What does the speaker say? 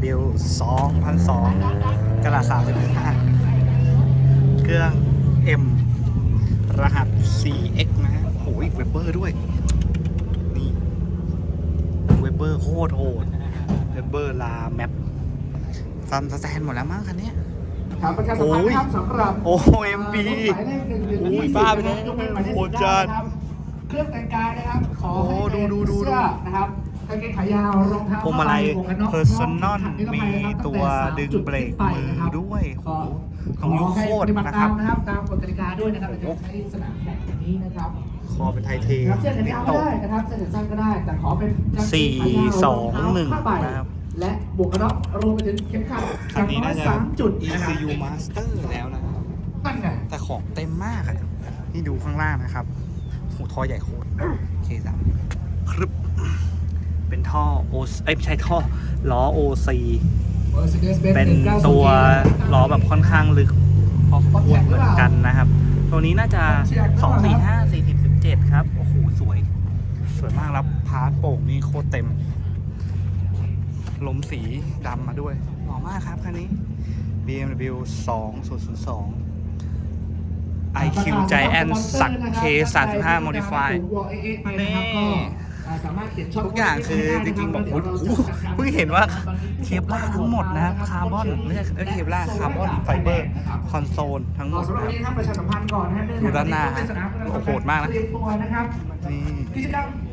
BMW 2002กระดาษ35 เครื่อง M รหัส CX นะฮะโอ้ยเวเบอร์ด้วย นี่เวเบอร์โคตรโหดเวเบอร์ลาแมปซันสแตนหมดแล้วมั้งคันเนี้ยครับประชาสัมพันธ์นะครับสำหรับโอ้ MB หมายเลขหนึ่งหนึ่งโอ้ยยี่สิบบ้าไปแล้วยกเว้นหมายเลขโหสิดบจัเก้าดนะครับเครื่องแต่งกายนะครับ ขอให้โอ้เป็นดูดูดูเสื้อนะครับ กางเกงขายาวรองเท้าพวงมาลัยหวกกันน็อก Personal พร้อมขัดนิรภัยนะครับมีตัวตั้งแต่ดึงจุเบรกขึ้นไปนะครับมือด้วยขอโอ้โหขอให้โคตรปฏิบัตินะครับตามนะครับตามกฎกติกาด้วยนะครับในการใช้สนามแข่งแบบนี้นะครับคอเป็นไทเทครับเสื้อแขนยาวก็ได้นะครับเสื้อแขนสั้นก็ได้แต่ขอเป็นกางเกงสี่ขายาวสองรเท้าหนึ่งผ้าใบนะครับและหมวกกันน็อกรวมไปถึงเข็มขัดคันนี้น่าจะสามจุดนะครับ ECU Master แล้วนะครับนั่นไงแต่ของเต็มมากอะนี่ดูข้างล่างนะครับหูท่อใหญ่โคตรเคสามครึบ เป็นท่อโอเอ้ยไม่ใช่ท่อล้อ OC เป็นตัวล้อแบบค่อนข้างลึกพอสมควรเหมือนกันนะครับ ตัวนี้น่าจะ 2 4 5 40 17 ครับ โอ้โห สวย สวยมากแล้วพาร์ทโป่งนี่โคตรเต็ม ลมสีดำมาด้วยหล่อมากครับคันนี้ BMW 2002 IQ Giant สัก K35 Modify นี่ ทุกอย่างคือจริงๆบอกโอ้โหเพิ่งเห็นว่าเคปลาร์ทั้งหมดนะครับคาร์บอนไม่ใช่เอ้ยเคปลาร์คาร์บอนไฟเบอร์คอนโซลทั้งหมดสำหรับวันนี้นะครับประชาสัมพันธ์ก่อนนะฮะดูด้านหน้าฮะโอ้โหโหดมากนะเตรียมตัวน